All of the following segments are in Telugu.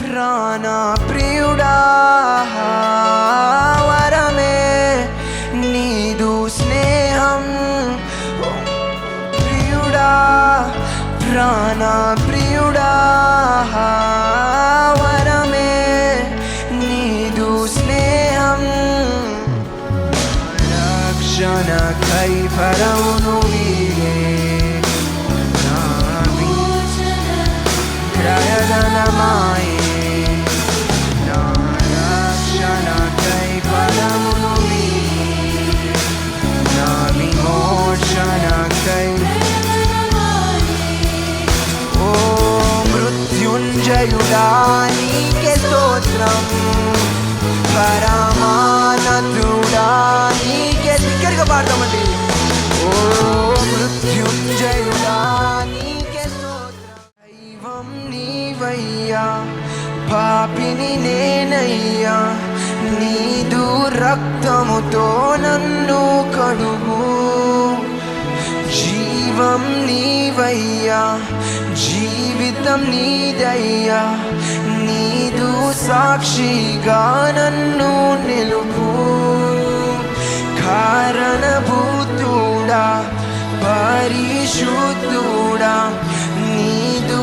ప్రాణ ప్రియుడా వరమే నీదు స్నేహం. ప్రియుడా ప్రాణ ప్రియుడా వరమే నీదు స్నేహం. రక్షణ కైఫరమును వీరే నామి ప్రయదనమాయే మృత్యుంజయుడా నీకే స్తోత్రం పరమానతుడా నీకే దగ్గరగా పాడతామండి ఓ మృత్యుంజయుడా నీకే స్తోత్రం దైవం నీవయ్యా పాపిని నేనయ్యా నీదు రక్తముతో నన్ను కడుగు జీవం నీవయ్యా జీవితం నీదయ్యా నీదు సాక్షిగా నన్ను నిలుపు కారణభూతుడా పరిశుద్ధుడా నీదు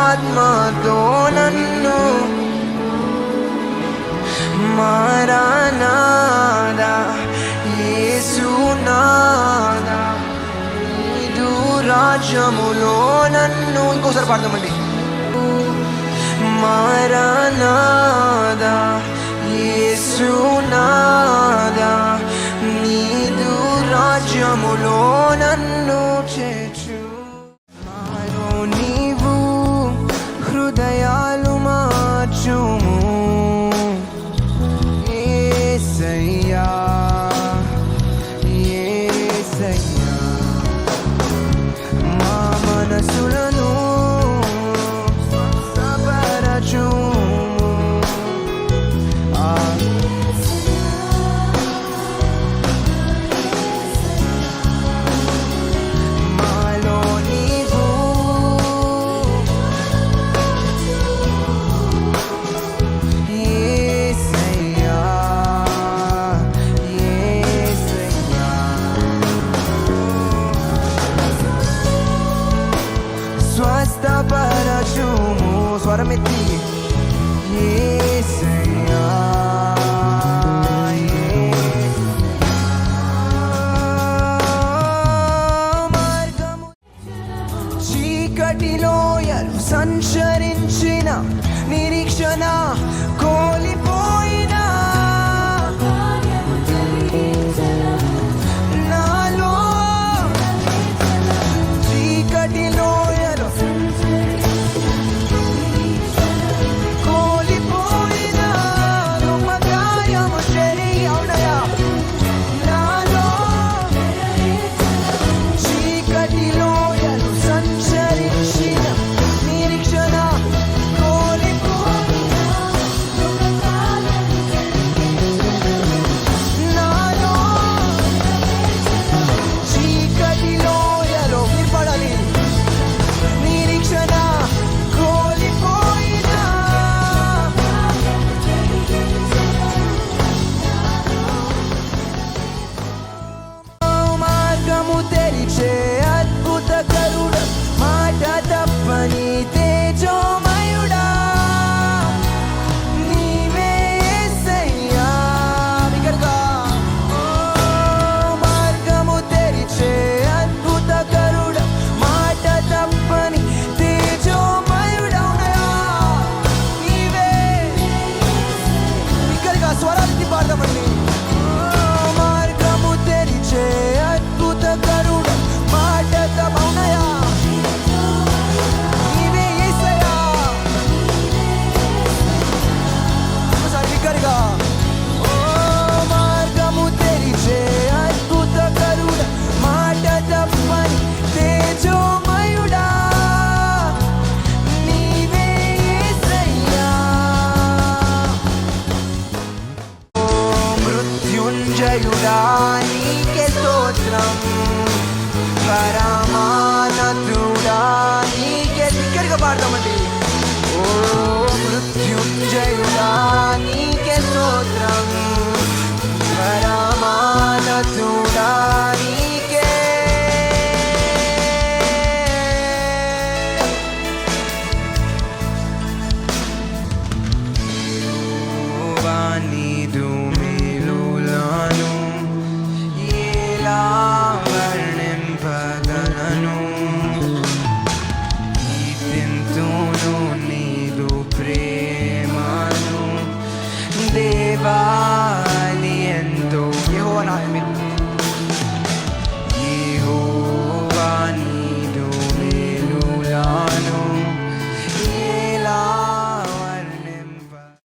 ఆత్మతో నన్ను మారానాదా రాజ్యములో నన్ను ఇంకోసారి పాడదామండి. మారానాదా యేసునాదా నీదు రాజ్యములో మా మనసులను స్వస్థపరచుము para యేసయ్యా, యేసయ్యా. చీకటిలో సంచరించిన నిరీక్షణ కో స్తోత్రం నీకే. దగ్గరగా పాడదాం